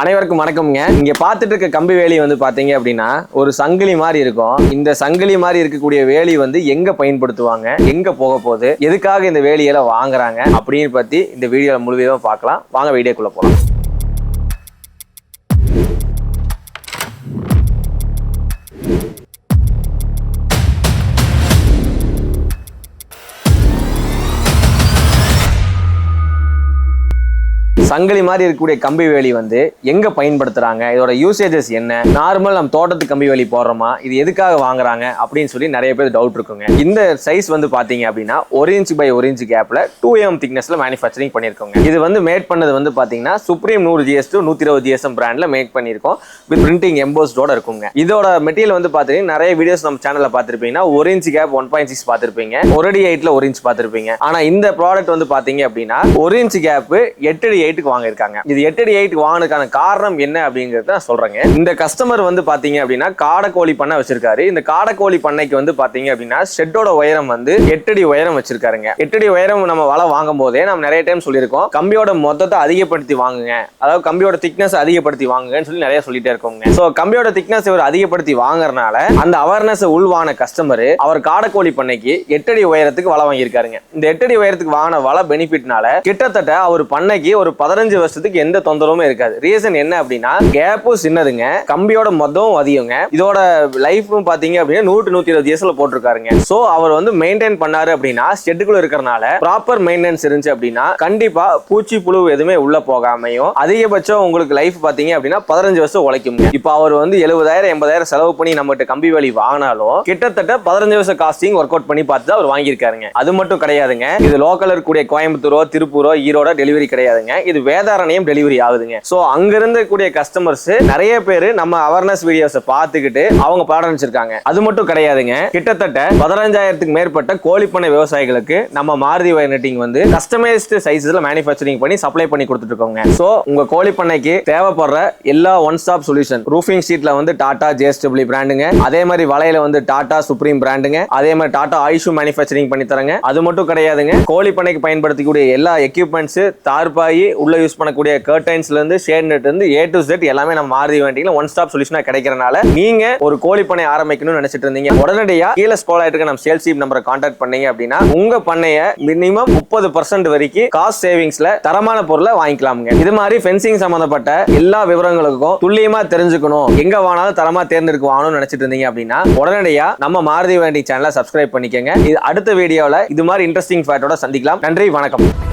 அனைவருக்கும் வணக்கம்ங்க. இங்க பாத்துட்டு இருக்க கம்பி வேலி வந்து பாத்தீங்க அப்படின்னா ஒரு சங்கிலி மாதிரி இருக்கும். இந்த சங்கிலி மாதிரி இருக்கக்கூடிய வேலி வந்து எங்க பயன்படுத்துவாங்க? எங்க போக போகுது? எதுக்காக இந்த வேலியெல்லாம் வாங்குறாங்க? அப்படின்னு பத்தி இந்த வீடியோல முழுவதும் பார்க்கலாம். வாங்க வீடியோக்குள்ள போகலாம் சங்கிலி மாதிரி இருக்கக்கூடிய கம்பி வேலி வந்து எங்க பயன்படுத்துறாங்க? இதோட யூசேஜஸ் என்ன? நார்மல் நம்ம தோட்டத்து கம்பி வேலி போடுறோமா? இது எதுக்காக வாங்குறாங்க? அப்படின்னு சொல்லி நிறைய பேர் டவுட் இருக்குங்க. இந்த சைஸ் வந்து பாத்தீங்க அப்படின்னா ஒரு இன்ச் பை ஒரு இன்ச் கேப்ல டூ எம் திக்னஸ்ல மேனுஃபேக்சரிங் பண்ணிருக்கோங்க இது வந்து மேட் பண்ணது வந்து பாத்தீங்கன்னா சுப்ரீம் நூறு ஜிஎஸ் டு நூத்தி இருபது ஜிஎஸ்எம் பிராண்ட்ல மேக் பண்ணிருக்கோம் வித் பிரிண்டிங் எம்போஸ்டோட இருக்குங்க. இதோட மெட்டீரியல் வந்து பாத்தீங்கன்னா நிறைய வீடியோஸ் நம்ம சேனல்ல பாத்திருப்பீங்கன்னா ஒரு inch gap one point six பாத்திருப்பீங்க. ஒரு அடி எயிட்ல ஒரு இன்ச் பாத்திருப்பீங்க. ஆனா இந்த ப்ராடக்ட் வந்து பாத்தீங்க அப்படின்னா ஒரு இன்ச் கேப் எட்டு அடி எயிட்டுக்கு வாங்கியிருக்காங்க. இது எட்டு அடி எயிட்டுக்கு வாங்கினதுக்கான காரணம் என்ன அப்படிங்கிறத நான் சொல்றேங்க. இந்த கஸ்டமர் வந்து பாத்தீங்க அப்படின்னா காடக்கோழி பண்ணை வச்சிருக்காரு. இந்த காடக்கோழி பண்ணைக்கு வந்து பாத்தீங்க அப்படின்னா ஷெட்டோட உயரம் வந்து எட்டடி உயரம் வச்சிருக்காருங்க. எட்டடி உயரம் நம்ம வலை வாங்கும் போதே நம்ம நிறைய டைம் சொல்லியிருக்கோம். கம்பியோட மொத்தத்தை அதிகப்படுத்தி வாங்குங்க. அதாவது கம்பியோட திக்னஸ் அதிகப்படுத்தி வாங்குங்கன்னு சொல்லி நிறைய சொல்லிட்டே இருக்கோங்க. சோ கம்பியோட திக்னஸ் இவர் அதிகப்படுத்தி வாங்குறதுனால அந்த அவேர்னஸ் உள்வான கஸ்டமர் அவர் காடக்கோழி பண்ணைக்கு எட்டடி உயரத்துக்கு வலை வாங்கியிருக்காருங்க. இந்த எட்டடி உயரத்துக்கு வாங்கின வலை பெனிஃபிட்னால கிட்டத்தட்ட அவர் பண்ணைக்கு ஒரு பத பதினஞ்சு வருஷத்துக்கு எந்த தொந்தரவுமே இருக்காது. ரீசன் என்ன அப்படின்னா கேப்பும் சின்னதுங்க கம்பியோட மொத்தமும் அதிகங்க. இதோட லைஃப்பும் பாத்தீங்க அப்படின்னா நூற்று நூத்தி இருபது இயர்ஸ்ல போட்டிருக்காருங்க. சோ அவர் வந்து மெயின்டைன் பண்ணாரு அப்படின்னா ஷெட்டுக்குள்ள இருக்கிறனால ப்ராப்பர் மெயின்டெனன்ஸ் இருந்துச்சு அப்படின்னா கண்டிப்பா பூச்சி புழு எதுவுமே உள்ள போகாமையும் அதிகபட்சம் உங்களுக்கு லைஃப் பாத்தீங்க அப்படின்னா பதினஞ்சு வருஷம் உழைக்கும் இப்போ அவர் வந்து எழுபதாயிரம் எண்பதாயிரம் செலவு பண்ணி நம்மகிட்ட கம்பி வலி வாங்கினாலும் கிட்டத்தட்ட பதினஞ்சு வருஷம் காஸ்டிங் ஒர்க் அவுட் பண்ணி பார்த்து தான் அவர் வாங்கியிருக்காருங்க. அது மட்டும் கிடையாதுங்க. இது லோக்கல் இருக்கக்கூடிய கோயம்புத்தூரோ திருப்பூரோ ஈரோட டெலிவரி கிடையாதுங்க. இது வேதாரண்யம் டெலிவரி ஆகுதுங்க. சோ அங்க கூடிய கஸ்டமர்ஸ் நிறைய பேர் நம்ம அவேர்னஸ் வீடியோஸை பார்த்துக்கிட்டு அவங்க பாடம் அது மட்டும் கிடையாதுங்க. கிட்டத்தட்ட பதினஞ்சாயிரத்துக்கு மேற்பட்ட கோழிப்பண்ணை விவசாயிகளுக்கு நம்ம மாருதி வயர் நெட்டிங் வந்து கஸ்டமைஸ்டு சைஸஸ்ல மேனுஃபேக்சரிங் பண்ணி சப்ளை பண்ணி கொடுத்துட்டு இருக்கோங்க சோ உங்க கோழிப்பண்ணைக்கு தேவைப்படுற எல்லா ஒன் ஸ்டாப் சொல்யூஷன் ரூஃபிங் ஷீட்ல வந்து டாடா ஜேஎஸ்டபிள்யூ பிராண்டுங்க அதே மாதிரி வலையில வந்து டாடா சுப்ரீம் பிராண்டுங்க அதே மாதிரி டாடா ஆயுஷு மேனுஃபேக்சரிங் பண்ணி தரங்க. அது மட்டும் கிடையாதுங்க. கோழிப்பண்ணைக்கு பயன்படுத்தக்கூடிய எல்லா எக்யூப்மெண்ட்ஸ் தார்பாயி உள்ள யூஸ் பண்ணக்கூடிய கர்டைன்ஸ்ல இருந்து ஷேட் நெட்லேருந்து ஏ டு செட் எல்லாமே நம்ம மாறுதி வண்டியில ஒன் ஸ்டாப் சொல்யூஷனாக கிடைக்கிறனால நீங்க ஒரு கோழி பண்ணை ஆரம்பிக்கணும்னு நினைச்சிட்டு இருந்தீங்க. உடனடியா கீழே ஸ்கோல் இருக்க நம்ம சேல்ஸ் டீம் நம்பரை காண்டாக்ட் பண்ணீங்க அப்படின்னா உங்க பண்ணையை மினிமம் முப்பது பர்சன்ட் வரைக்கும் காஸ்ட் சேவிங்ஸ்ல தரமான பொருளை வாங்கிக்கலாமுங்க. இது மாதிரி ஃபென்சிங் சம்மந்தப்பட்ட எல்லா விவரங்களுக்கும் துல்லியமாக தெரிஞ்சுக்கணும். எங்க வாங்கினாலும் தரமா தேர்ந்தெடுக்க வாங்கணும்னு நினைச்சிட்டு இருந்தீங்க அப்படின்னா உடனடியா நம்ம மாருதி வண்டி சேனலை சப்ஸ்கிரைப் பண்ணிக்கங்க. இது அடுத்த வீடியோவில் இது மாதிரி இன்ட்ரெஸ்டிங் ஃபேக்டோட சந்திக்கலாம். நன்றி வணக்கம்.